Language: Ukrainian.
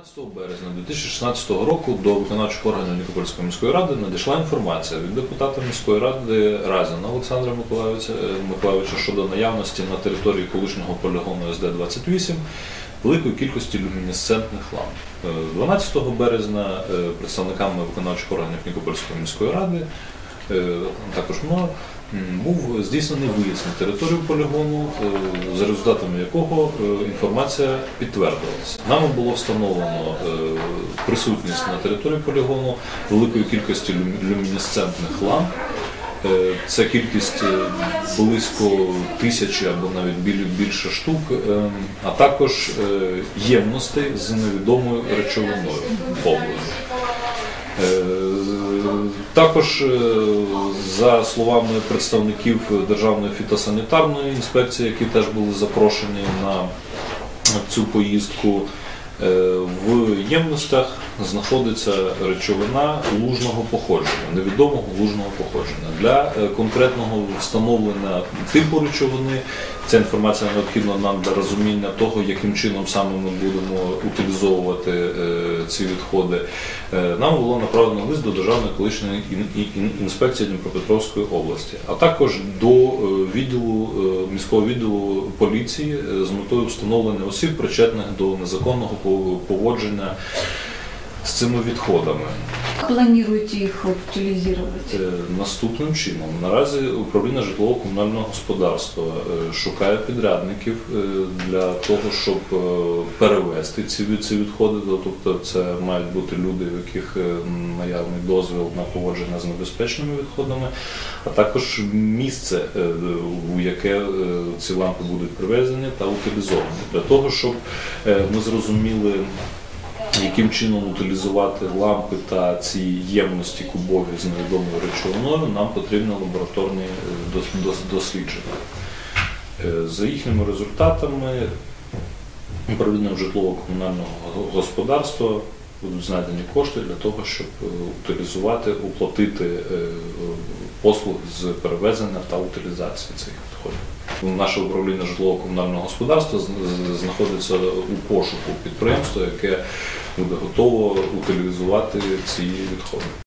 12 березня 2016 року до виконавчих органів Нікопольської міської ради надійшла інформація від депутата міської ради Разіна Олександра Миколаївича, е, щодо наявності на території колишнього полігону СД-28 великої кількості люмінесцентних ламп. Е, 12 березня е, представниками виконавчих органів Нікопольської міської ради е, також мною, був здійснений виїзд на територію полігону, е, за результатами якого е, інформація підтвердилася. Нами було встановлено е, присутність на території полігону великої кількості люмінесцентних ламп. Е, Це кількість е, близько тисячі або навіть більше штук, е, а також е, ємностей з невідомою речовиною поблизу. Також, е, за словами представників Державної фітосанітарної інспекції, які теж були запрошені на цю поїздку, в ємностях знаходиться речовина лужного походження, невідомого лужного походження. Для е, конкретного встановлення типу речовини ця інформація необхідна нам для розуміння того, яким чином саме ми будемо утилізовувати е, ці відходи. Е, Нам було направлено лист до Державної ін- інспекції Дніпропетровської області, а також до е, відділу е, міського відділу поліції е, з метою встановлення осіб, причетних до незаконного пов- поводження з цими відходами. Планируете их утилизировать? Е, Наступним чином наразі управління житлово-комунального господарства е, шукає підрядників е, для того, щоб перевести ці, відходи. Тобто це мають бути люди, у яких наявний дозвіл на поводження з небезпечними відходами, а також місце, у яке ці лампи будуть привезені та утилізовані, для того, щоб ми зрозуміли яким чином утилізувати лампи та ці ємності кубові з невідомою речовиною, нам потрібні лабораторні е, дос- дос- дослідження. Е, За їхніми результатами управлінням житлово-комунального господарства будуть знайдені кошти для того, щоб е, утилізувати, уплатити е, послуг з перевезення та утилізації цих відходів. Наше управління житлово-комунального господарства знаходиться у пошуку підприємства, яке буде готово утилізувати ці відходи.